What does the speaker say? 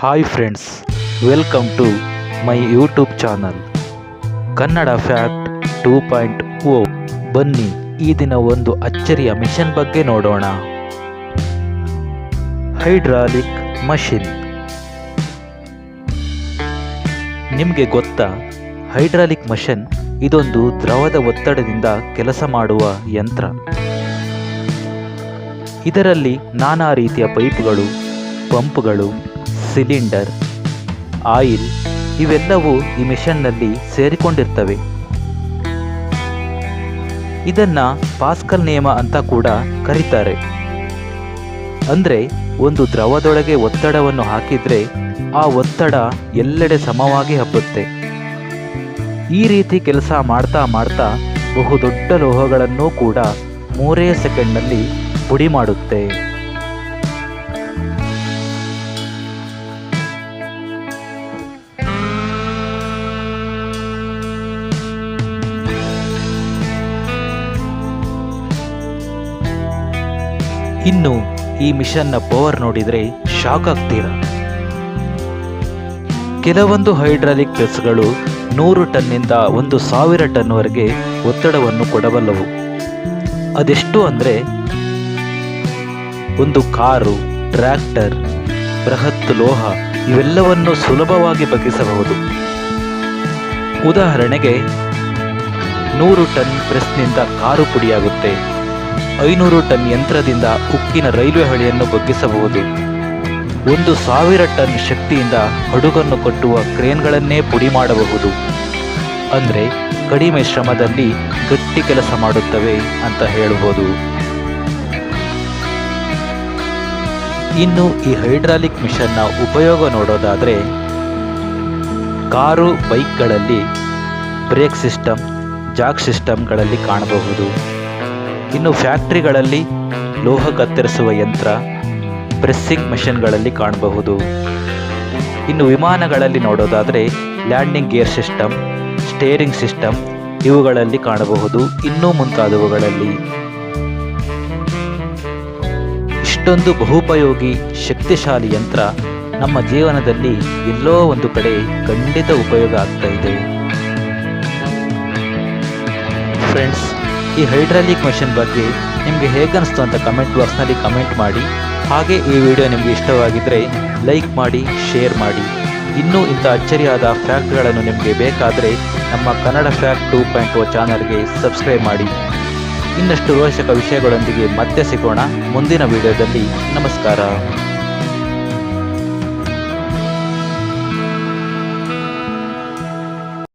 Hi friends welcome to my YouTube channel Kannada fact two point O ಬನ್ನಿ, ಈ ದಿನ ಒಂದು ಅಚ್ಚರಿಯ ಮಿಷನ್ ಬಗ್ಗೆ ನೋಡೋಣ. ಹೈಡ್ರಾಲಿಕ್ ಮಷಿನ್ ನಿಮಗೆ ಗೊತ್ತಾ ಹೈಡ್ರಾಲಿಕ್ ಮಷನ್ ಇದೊಂದು ದ್ರವದ ಒತ್ತಡದಿಂದ ಕೆಲಸ ಮಾಡುವ ಯಂತ್ರ. ಇದರಲ್ಲಿ ನಾನಾ ರೀತಿಯ ಪೈಪ್ಗಳು ಪಂಪ್ಗಳು ಸಿಲಿಂಡರ್, ಆಯಿಲ್ ಇವೆಲ್ಲವೂ ಈ ಮಿಷನ್ನಲ್ಲಿ ಸೇರಿಕೊಂಡಿರ್ತವೆ. ಇದನ್ನು ಪಾಸ್ಕಲ್ ನಿಯಮ ಅಂತ ಕೂಡ ಕರೀತಾರೆ. ಅಂದರೆ ಒಂದು ದ್ರವದೊಳಗೆ ಒತ್ತಡವನ್ನು ಹಾಕಿದರೆ ಆ ಒತ್ತಡ ಎಲ್ಲೆಡೆ ಸಮವಾಗಿ ಹಬ್ಬುತ್ತೆ. ಈ ರೀತಿ ಕೆಲಸ ಮಾಡ್ತಾ ಮಾಡ್ತಾ ಬಹುದೊಡ್ಡ ಲೋಹಗಳನ್ನು ಕೂಡ ಮೂರೇ ಸೆಕೆಂಡ್ನಲ್ಲಿ ಪುಡಿ ಮಾಡುತ್ತೆ. ಇನ್ನು ಈ ಮಿಷನ್ನ ಪವರ್ ನೋಡಿದರೆ ಶಾಕ್ ಆಗ್ತೀರಾ? ಕೆಲವೊಂದು ಹೈಡ್ರಾಲಿಕ್ ಪ್ರೆಸ್ಗಳು ನೂರು ಟನ್ನಿಂದ ಒಂದು ಸಾವಿರ ಟನ್ವರೆಗೆ ಒತ್ತಡವನ್ನು ಕೊಡಬಲ್ಲವು. ಅದೆಷ್ಟು ಅಂದರೆ, ಒಂದು ಕಾರು, ಟ್ರ್ಯಾಕ್ಟರ್, ಬೃಹತ್ ಲೋಹ ಇವೆಲ್ಲವನ್ನು ಸುಲಭವಾಗಿ ಬಗ್ಗಿಸಬಹುದು. ಉದಾಹರಣೆಗೆ, ನೂರು ಟನ್ ಪ್ರೆಸ್ನಿಂದ ಕಾರು ಪುಡಿಯಾಗುತ್ತೆ. ಐನೂರು ಟನ್ ಯಂತ್ರದಿಂದ ಉಕ್ಕಿನ ರೈಲ್ವೆ ಹಳಿಯನ್ನು ಬಗ್ಗಿಸಬಹುದು. ಒಂದು ಸಾವಿರ ಟನ್ ಶಕ್ತಿಯಿಂದ ಹಡುಗನ್ನು ಕಟ್ಟುವ ಕ್ರೇನ್ಗಳನ್ನೇ ಪುಡಿ ಮಾಡಬಹುದು. ಅಂದರೆ ಕಡಿಮೆ ಶ್ರಮದಲ್ಲಿ ಗಟ್ಟಿ ಕೆಲಸ ಮಾಡುತ್ತವೆ ಅಂತ ಹೇಳಬಹುದು ಇನ್ನು ಈ ಹೈಡ್ರಾಲಿಕ್ ಮಿಷನ್ನ ಉಪಯೋಗ ನೋಡೋದಾದರೆ, ಕಾರು ಬೈಕ್ಗಳಲ್ಲಿ ಬ್ರೇಕ್ ಸಿಸ್ಟಮ್, ಜಾಕ್ ಸಿಸ್ಟಮ್ಗಳಲ್ಲಿ ಕಾಣಬಹುದು. ಇನ್ನು ಫ್ಯಾಕ್ಟ್ರಿಗಳಲ್ಲಿ ಲೋಹ ಕತ್ತರಿಸುವ ಯಂತ್ರ ಪ್ರೆಸ್ಸಿಂಗ್ ಮೆಷಿನ್ಗಳಲ್ಲಿ ಕಾಣಬಹುದು. ಇನ್ನು ವಿಮಾನಗಳಲ್ಲಿ ನೋಡೋದಾದರೆ landing gear system steering system ಇವುಗಳಲ್ಲಿ ಕಾಣಬಹುದು. ಇನ್ನೂ ಮುಂತಾದವುಗಳಲ್ಲಿ. ಇಷ್ಟೊಂದು ಬಹುಪಯೋಗಿ, ಶಕ್ತಿಶಾಲಿ ಯಂತ್ರ ನಮ್ಮ ಜೀವನದಲ್ಲಿ ಎಲ್ಲೋ ಒಂದು ಕಡೆ ಖಂಡಿತ ಉಪಯೋಗ ಆಗ್ತಾ ಇದೆ. ಫ್ರೆಂಡ್ಸ್ ಈ ಹೈಡ್ರಾಲಿಕ್ ಮಷಿನ್ ಬಗ್ಗೆ ನಿಮಗೆ ಹೇಗನ್ನಿಸ್ತು ಅಂತ ಕಮೆಂಟ್ ಬಾಕ್ಸ್ನಲ್ಲಿ ಕಮೆಂಟ್ ಮಾಡಿ. ಹಾಗೆ ಈ ವಿಡಿಯೋ ನಿಮಗೆ ಇಷ್ಟವಾಗಿದ್ದರೆ ಲೈಕ್ ಮಾಡಿ ಶೇರ್ ಮಾಡಿ. ಇನ್ನೂ ಇಂಥ ಅಚ್ಚರಿಯಾದ ಫ್ಯಾಕ್ಟ್ಗಳನ್ನು ನಿಮಗೆ ಬೇಕಾದರೆ ನಮ್ಮ Kannada fact two point O ಚಾನಲ್ಗೆ ಸಬ್ಸ್ಕ್ರೈಬ್ ಮಾಡಿ. ಇನ್ನಷ್ಟು ರೋಚಕ ವಿಷಯಗಳೊಂದಿಗೆ ಮತ್ತೆ ಸಿಗೋಣ. ಮುಂದಿನ ವಿಡಿಯೋದಲ್ಲಿ ನಮಸ್ಕಾರ.